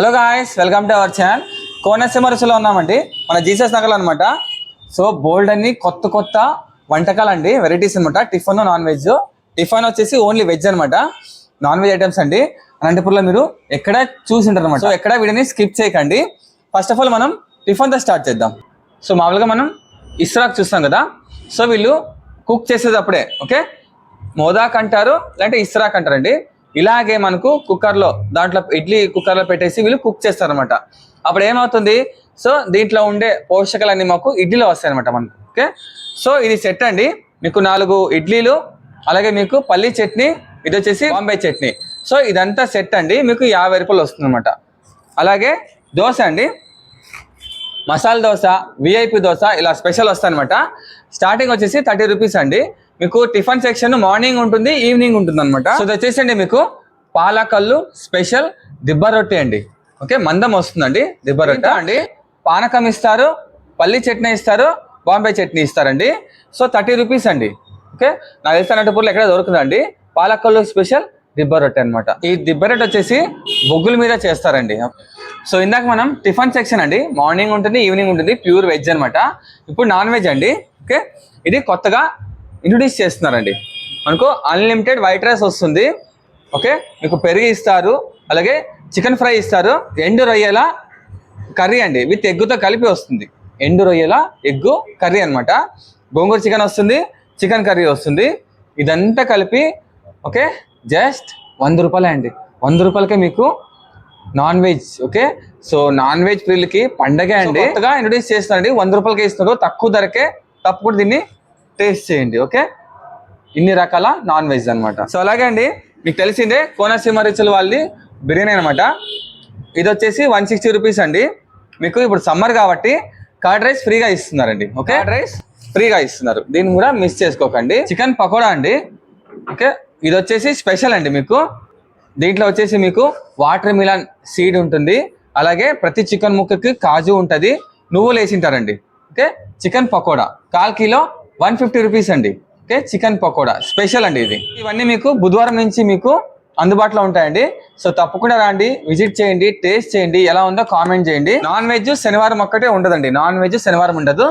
Hello guys welcome to our channel Konaseema రుచిలో ఉన్నామండి. మన జీసస్ నగర్ అనమాట సో బోల్డ్ అన్ని కొత్త కొత్త వంటకాలు అండి వెరైటీస్ అనమాట టిఫిన్ నాన్ వెజ్ టిఫిన్ వచ్చేసి ఓన్లీ వెజ్ అనమాట నాన్ వెజ్ ఐటమ్స్ అండి. అనంతపూర్లో మీరు ఎక్కడ చూసింటారు అనమాట సో ఎక్కడ వీడియోని స్కిప్ చేయకండి. ఫస్ట్ ఆఫ్ ఆల్ మనం టిఫిన్తో స్టార్ట్ చేద్దాం. సో మామూలుగా మనం ఇస్రాక్ చూస్తాం కదా. సో వీళ్ళు కుక్ చేసేటప్పుడే ఓకే మోదాక్ అంటారు లేదంటే ఇస్రాక్ అంటారండి. ఇలాగే మనకు కుక్కర్లో దాంట్లో ఇడ్లీ కుక్కర్లో పెట్టేసి వీళ్ళు కుక్ చేస్తారనమాట అప్పుడు ఏమవుతుంది? సో దీంట్లో ఉండే పోషకాలన్నీ మాకు ఇడ్లీలో వస్తాయి అనమాట మనకు ఓకే? సో ఇది సెట్ అండి. మీకు నాలుగు ఇడ్లీలు అలాగే మీకు పల్లీ చట్నీ ఇది వచ్చేసి బాంబే చట్నీ. సో ఇదంతా సెట్ అండి. మీకు యాభై రూపాయలు వస్తుంది అనమాట అలాగే దోశ అండి. మసాలా దోశ విఐపి దోశ ఇలా స్పెషల్ వస్తాయి అనమాట స్టార్టింగ్ వచ్చేసి థర్టీ రూపీస్ అండి. మీకు టిఫిన్ సెక్షన్ మార్నింగ్ ఉంటుంది ఈవినింగ్ ఉంటుంది అనమాట సో ఇది వచ్చేసండి మీకు పాలకల్లు స్పెషల్ దిబ్బ రొట్టె అండి. ఓకే మందం వస్తుందండి దిబ్బ రొట్టె. అండి. పానకం ఇస్తారు పల్లి చట్నీ ఇస్తారు బాంబే చట్నీ ఇస్తారండి. సో థర్టీ రూపీస్ అండి. ఓకే నాకు తెలిసిన అనంతపూర్లో ఎక్కడ దొరుకుతుందండి? పాలకల్లు స్పెషల్ దిబ్బ రొట్టె అనమాట ఈ దిబ్బ రొట్టె వచ్చేసి బొగ్గుల మీద చేస్తారండి. సో ఇందాక మనం టిఫిన్ సెక్షన్ అండి మార్నింగ్ ఉంటుంది ఈవినింగ్ ఉంటుంది ప్యూర్ వెజ్ అనమాట ఇప్పుడు నాన్ వెజ్ అండి. ఓకే ఇది కొత్తగా ఇంట్రొడ్యూస్ చేస్తున్నారండి. మనకు అన్లిమిటెడ్ వైట్ రైస్ వస్తుంది. ఓకే మీకు పెరుగు ఇస్తారు. అలాగే చికెన్ ఫ్రై ఇస్తారు. ఎండు రొయ్యల కర్రీ అండి. విత్ ఎగ్గుతో కలిపి వస్తుంది. ఎండు రొయ్యల ఎగ్గు కర్రీ అన్నమాట. గోంగూర చికెన్ వస్తుంది. చికెన్ కర్రీ వస్తుంది. ఇదంతా కలిపి ఓకే జస్ట్ వంద రూపాయలే అండి. వంద రూపాయలకే మీకు non veg okay so non veg ప్రియులకి పండగే అండి. కొత్తగా ఇంట్రొడ్యూస్ చేస్తున్నారండి. వంద రూపాయలకి ఇస్తున్నారు. తక్కువ ధరకే తప్పకుండా దీన్ని టేస్ట్ చేయండి ఓకే? ఇన్ని రకాల నాన్ వెజ్ అన్నమాట. సో అలాగే అండి మీకు తెలిసిందే కోనసీమ రుచుల వాళ్ళది బిర్యానీ అనమాట ఇది వచ్చేసి వన్ సిక్స్టీ రూపీస్ అండి. మీకు ఇప్పుడు సమ్మర్ కాబట్టి కర్డ్ రైస్ ఫ్రీగా ఇస్తున్నారండి ఓకే? Curd rice? ఫ్రీగా ఇస్తున్నారు. దీన్ని కూడా మిస్ చేసుకోకండి. చికెన్ పకోడా అండి ఓకే? ఇది వచ్చేసి స్పెషల్ అండి మీకు. దీంట్లో వచ్చేసి మీకు వాటర్ మిలన్ సీడ్ ఉంటుంది. అలాగే ప్రతి చికెన్ ముక్కకి కాజు ఉంటుంది. నువ్వులు వేసింటారండి ఓకే? చికెన్ పకోడా. కాల్ కిలో వన్ ఫిఫ్టీ రూపీస్ అండి. Okay chicken pakoda. స్పెషల్ అండి ఇది. ఇవన్నీ మీకు బుధవారం నుంచి మీకు అందుబాటులో ఉంటాయండి. సో తప్పకుండా రండి విజిట్ చేయండి టేస్ట్ చేయండి ఎలా ఉందో కామెంట్ చేయండి. నాన్ వెజ్ శనివారం ఒక్కటే ఉండదండి. నాన్ వెజ్ శనివారం ఉండదు.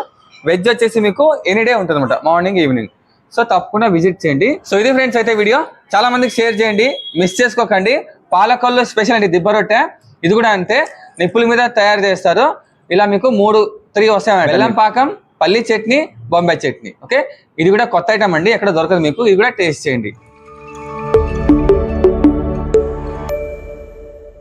వెజ్ వచ్చేసి మీకు ఎనీ డే ఉంటుంది అనమాట మార్నింగ్ ఈవినింగ్. సో తప్పకుండా విజిట్ చేయండి. సో ఇది ఫ్రెండ్స్ అయితే వీడియో. చాలా మందికి షేర్ చేయండి. మిస్ చేసుకోకండి. పాలకొల్లు స్పెషల్ అండి దిబ్బ రొట్టె. ఇది కూడా అంతే. నిప్పుల మీద తయారు చేస్తారు. ఇలా మీకు మూడు త్రీ వస్తాయి బెల్లం పాకం పల్లి చట్నీ బొంబాయి చట్నీ. ఓకే? ఇది కూడా కొత్త ఐటమ్ అండి. ఎక్కడ దొరకదు మీకు. ఇది కూడా టేస్ట్ చేయండి.